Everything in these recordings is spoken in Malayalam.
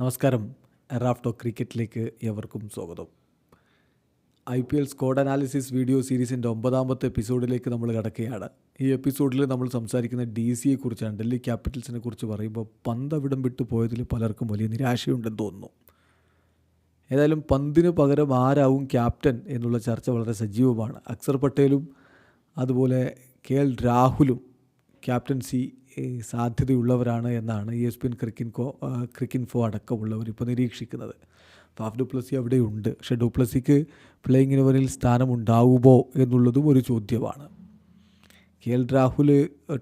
നമസ്കാരം. റാഫ്റ്റോ ക്രിക്കറ്റിലേക്ക് എവർക്കും സ്വാഗതം. I P L squad analysis video സീരീസിന്റെ ഒമ്പതാമത്തെ എപ്പിസോഡിലേക്ക് നമ്മൾ കിടക്കുകയാണ്. ഈ എപ്പിസോഡിൽ നമ്മൾ സംസാരിക്കുന്ന ഡി സിയെ കുറിച്ചാണ് ഡൽഹി ക്യാപിറ്റൽസിനെ കുറിച്ച് പറയുമ്പോൾ പന്ത് അവിടം വിട്ടു പോയതിൽ പലർക്കും വലിയ നിരാശയുണ്ടെന്ന് തോന്നുന്നു. ഏതായാലും പന്തിന് പകരം ആരാവും ക്യാപ്റ്റൻ എന്നുള്ള ചർച്ച വളരെ സജീവമാണ്. അക്സർ പട്ടേലും അതുപോലെ കെ എൽ രാഹുലും ക്യാപ്റ്റൻസി സാധ്യതയുള്ളവരാണ് എന്നാണ് ഇ എസ് പി എൻ ക്രിക്കിൻകോ ക്രിക്കിൻഫോ അടക്കമുള്ളവർ ഇപ്പോൾ നിരീക്ഷിക്കുന്നത്. ഫാഫ് ഡുപ്ലസി അവിടെയുണ്ട്. പക്ഷേ ഡുപ്ലസിക്ക് പ്ലേയിങ് ഇലവനിൽ സ്ഥാനമുണ്ടാവുമോ എന്നുള്ളതും ഒരു ചോദ്യമാണ്. കെ എൽ രാഹുൽ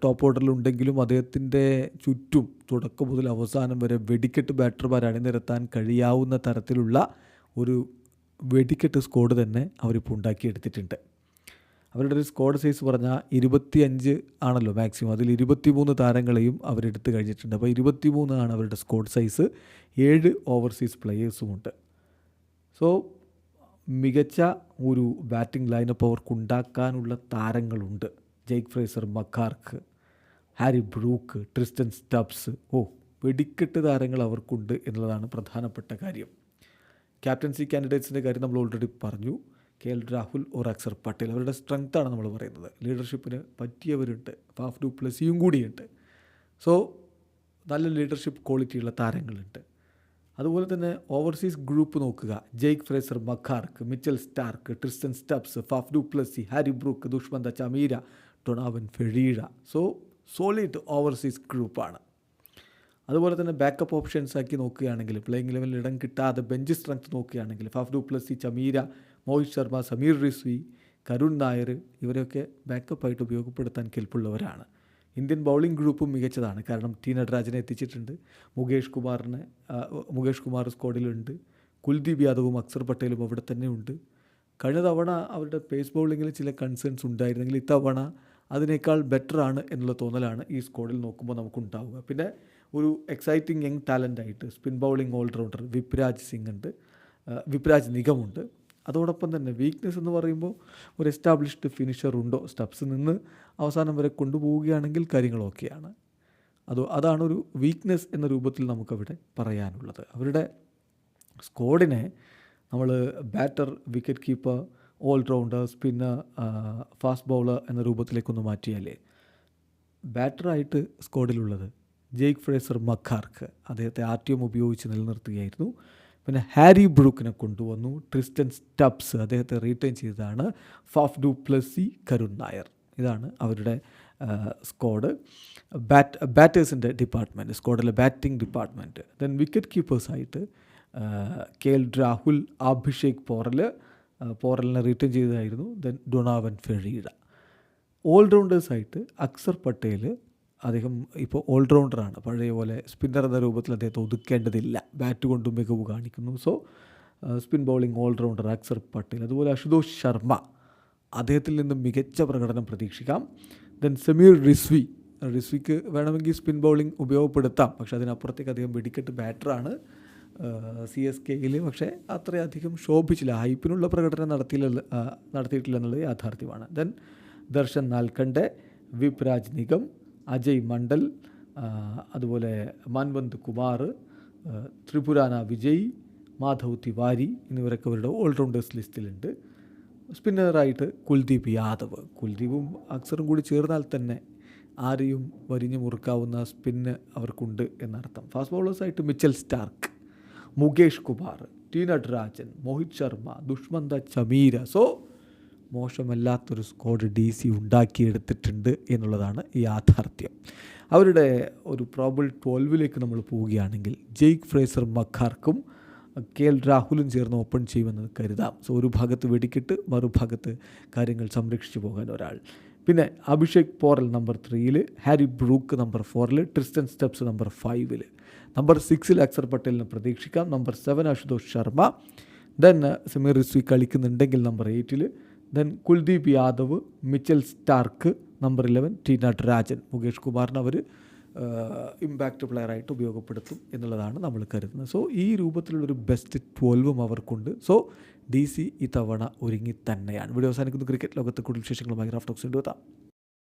ടോപ്പ് ഓർഡറിലുണ്ടെങ്കിലും അദ്ദേഹത്തിന്റെ ചുറ്റും തുടക്കം മുതൽ അവസാനം വരെ വെടിക്കെട്ട് ബാറ്റർമാർ അണിനിരത്താൻ കഴിയാവുന്ന തരത്തിലുള്ള ഒരു വെടിക്കെട്ട് സ്കോഡ് തന്നെ അവരിപ്പോൾ ഉണ്ടാക്കിയെടുത്തിട്ടുണ്ട്. അവരുടെ ഒരു സ്ക്വാഡ് സൈസ് പറഞ്ഞാൽ ഇരുപത്തി അഞ്ച് ആണല്ലോ മാക്സിമം അതിൽ ഇരുപത്തി മൂന്ന് താരങ്ങളെയും അവരെടുത്ത് കഴിഞ്ഞിട്ടുണ്ട്. അപ്പോൾ ഇരുപത്തിമൂന്ന് ആണ് അവരുടെ സ്ക്വാഡ് സൈസ് ഏഴ് ഓവർസീസ് പ്ലെയേഴ്സുമുണ്ട് സോ മികച്ച ഒരു ബാറ്റിംഗ് ലൈനപ്പ് അവർക്കുണ്ടാക്കാനുള്ള താരങ്ങളുണ്ട്. Jake Fraser McGurk Harry Brook Tristan Stubbs. ഓ വെടിക്കെട്ട് താരങ്ങൾ അവർക്കുണ്ട് എന്നുള്ളതാണ് പ്രധാനപ്പെട്ട കാര്യം. ക്യാപ്റ്റൻസി കാൻഡിഡേറ്റ്സിന്റെ കാര്യം നമ്മൾ ഓൾറെഡി പറഞ്ഞു. K L Rahul or Axar Patel. അവരുടെ സ്ട്രെങ്ത്താണ് നമ്മൾ പറയുന്നത്. ലീഡർഷിപ്പിന് പറ്റിയവരുണ്ട്. ഫാഫ് ഡു പ്ലസിയും കൂടിയുണ്ട്. സോ നല്ല ലീഡർഷിപ്പ് ക്വാളിറ്റിയുള്ള താരങ്ങളുണ്ട്. അതുപോലെ തന്നെ ഓവർസീസ് ഗ്രൂപ്പ് നോക്കുക. Jake Fraser McGurk Mitchell Starc Tristan Stubbs Faf du Plessis Harry Brook Dushmantha Chameera Donovan Ferreira so solid overseas ഗ്രൂപ്പാണ് അതുപോലെ തന്നെ ബാക്കപ്പ് ഓപ്ഷൻസ് ആക്കി നോക്കുകയാണെങ്കിൽ പ്ലേയിങ് ലെവലിൽ ഇടം കിട്ടാതെ ബെഞ്ച് സ്ട്രെങ്ത് നോക്കുകയാണെങ്കിൽ Faf du Plessis Chameera Mohit Sharma Sameer Rizvi Karun Nair ഇവരെയൊക്കെ ബാക്കപ്പായിട്ട് ഉപയോഗപ്പെടുത്താൻ കെൽപ്പുള്ളവരാണ്. ഇന്ത്യൻ ബൗളിംഗ് ഗ്രൂപ്പും മികച്ചതാണ്. കാരണം ടി നടരാജനെ എത്തിച്ചിട്ടുണ്ട്. മുകേഷ് കുമാറിനെ മുകേഷ് കുമാർ സ്ക്വാഡിലുണ്ട് കുൽദീപ് യാദവും അക്സർ പട്ടേലും അവിടെ തന്നെ ഉണ്ട് കഴിഞ്ഞ തവണ അവരുടെ പേസ് ബൗളിങ്ങിൽ ചില കൺസേൺസ് ഉണ്ടായിരുന്നെങ്കിൽ ഇത്തവണ അതിനേക്കാൾ ബെറ്ററാണ് എന്നുള്ള തോന്നലാണ് ഈ സ്ക്വാഡിൽ നോക്കുമ്പോൾ നമുക്കുണ്ടാവുക. പിന്നെ ഒരു എക്സൈറ്റിംഗ് യങ് ടാലന്റ് ആയിട്ട് spin bowling all-rounder Vipraj Singh ഉണ്ട്. വിപ്രാജ് നിഗമുണ്ട്. അതോടൊപ്പം തന്നെ വീക്ക്നെസ് എന്ന് പറയുമ്പോൾ ഒരു എസ്റ്റാബ്ലിഷ്ഡ് ഫിനിഷർ ഉണ്ടോ? സ്റ്റെപ്സ് നിന്ന് അവസാനം വരെ കൊണ്ടുപോവുകയാണെങ്കിൽ കാര്യങ്ങൾ ഓക്കെയാണ്. അത് അതാണ് ഒരു വീക്ക്നെസ് എന്ന രൂപത്തിൽ നമുക്കവിടെ പറയാനുള്ളത്. അവരുടെ സ്കോഡിനെ നമ്മൾ batter wicketkeeper all-rounder spinner fast bowler എന്ന രൂപത്തിലേക്കൊന്ന് മാറ്റിയാലേ ബാറ്ററായിട്ട് സ്കോഡിലുള്ളത് ജെയ്ക്ക് ഫ്രേസർ മക്കാർക്ക് അദ്ദേഹത്തെ ആർ ടി എം ഉപയോഗിച്ച് നിലനിർത്തുകയായിരുന്നു. പിന്നെ ഹാരി ബ്രൂക്കിനെ കൊണ്ടുവന്നു. ട്രിസ്റ്റൻ സ്റ്റബ്സ് അദ്ദേഹത്തെ റീറ്റെയിൻ ചെയ്തതാണ്. Faf du Plessis Karun Nair. ഇതാണ് അവരുടെ സ്ക്വാഡ് ബാറ്റ് ബാറ്റേഴ്സിന്റെ ഡിപ്പാർട്ട്മെന്റ് സ്ക്വാഡിലെ ബാറ്റിംഗ് ഡിപ്പാർട്ട്മെന്റ് ദെൻ വിക്കറ്റ് കീപ്പേഴ്സായിട്ട് കെ എൽ രാഹുൽ അഭിഷേക് പോറൽ പോറലിനെ റീറ്റെയിൻ ചെയ്തതായിരുന്നു. ദെൻ ഡൊണാവൻ ഫെഴീഡ ഓൾറൗണ്ടേഴ്സായിട്ട് അക്സർ പട്ടേൽ അദ്ദേഹം ഇപ്പോൾ ഓൾറൗണ്ടറാണ്. പഴയ പോലെ സ്പിന്നർ എന്ന രൂപത്തിൽ അദ്ദേഹത്തെ ഒതുക്കേണ്ടതില്ല. ബാറ്റ് കൊണ്ടും മികവ് കാണിക്കുന്നു. So spin bowling all-rounder Axar Patel അതുപോലെ അശുതോഷ് ശർമ്മ. അദ്ദേഹത്തിൽ നിന്നും മികച്ച പ്രകടനം പ്രതീക്ഷിക്കാം. ദെൻ സമീർ റിസ്വി റിസ്വിക്ക് വേണമെങ്കിൽ സ്പിൻ ബൗളിംഗ് ഉപയോഗപ്പെടുത്താം. പക്ഷേ അതിനപ്പുറത്തേക്ക് അദ്ദേഹം വെടിക്കെട്ട് ബാറ്ററാണ് സി എസ് കെയിൽ. പക്ഷേ അത്രയധികം ശോഭിച്ചില്ല. ഹൈപ്പിനുള്ള പ്രകടനം നടത്തിയില്ല നടത്തിയിട്ടില്ല എന്നുള്ളത് യാഥാർത്ഥ്യമാണ്. ദെൻ ദർശൻ നാൽക്കണ്ടെ വിപ്രാജ് നിഗം അജയ് മണ്ഡൽ അതുപോലെ മൻവന്ത് കുമാർ ത്രിപുരാന വിജയ് മാധവ് തിവാരി എന്നിവരൊക്കെ അവരുടെ ഓൾറൗണ്ടേഴ്സ് ലിസ്റ്റിലുണ്ട്. സ്പിന്നറായിട്ട് കുൽദീപ് യാദവ്. കുൽദീപും അക്സറും കൂടി ചേർന്നാൽ തന്നെ ആരെയും വരിഞ്ഞു മുറുക്കാവുന്ന സ്പിന്ന് അവർക്കുണ്ട് എന്നർത്ഥം. Fast ബൗളേഴ്സായിട്ട് Mitchell Starc Mukesh Kumar T Rajan Mohit Sharma Dushmantha Chameera. So മോശമല്ലാത്തൊരു squad D C ഉണ്ടാക്കിയെടുത്തിട്ടുണ്ട് എന്നുള്ളതാണ് യാഥാർത്ഥ്യം. അവരുടെ ഒരു പ്രോബിൾ ട്വൽവിലേക്ക് നമ്മൾ പോവുകയാണെങ്കിൽ ജെയ്ക്ക് ഫ്രേസർ മഖാർക്കും കെ എൽ രാഹുലും ചേർന്ന് ഓപ്പൺ ചെയ്യുമെന്ന് കരുതാം. സോ ഒരു ഭാഗത്ത് വെടിക്കിട്ട് മറുഭാഗത്ത് കാര്യങ്ങൾ സംരക്ഷിച്ചു പോകാൻ ഒരാൾ. പിന്നെ അഭിഷേക് പോറൽ നമ്പർ ത്രീയിൽ ഹാരി ബ്രൂക്ക് നമ്പർ ഫോറിൽ ട്രിസ്റ്റൻ സ്റ്റെപ്സ് നമ്പർ ഫൈവിൽ നമ്പർ സിക്സിൽ അക്സർ പട്ടേലിനെ പ്രതീക്ഷിക്കാം. Number seven Ashutosh Sharma. Then Sameer Rizvi കളിക്കുന്നുണ്ടെങ്കിൽ number എയ്റ്റിൽ then Kuldeep Yadav Mitchell Starc number eleven T Natarajan Mukesh കുമാറിനെ അവർ ഇമ്പാക്റ്റ് പ്ലെയറായിട്ട് ഉപയോഗപ്പെടുത്തും എന്നുള്ളതാണ് നമ്മൾ കരുതുന്നത്. സോ ഈ രൂപത്തിലുള്ളൊരു ബെസ്റ്റ് ട്വൽവും അവർക്കുണ്ട്. സോ ഡി സി ഇത്തവണ ഒരുങ്ങി തന്നെയാണ്. വീഡിയോ അവസാനിക്കുന്നു. ക്രിക്കറ്റ് ലോകത്തെ കൂടുതൽ വിശേഷങ്ങളുമായി റാഫ്റ്റോക്സ് കൊണ്ടുവെത്താം.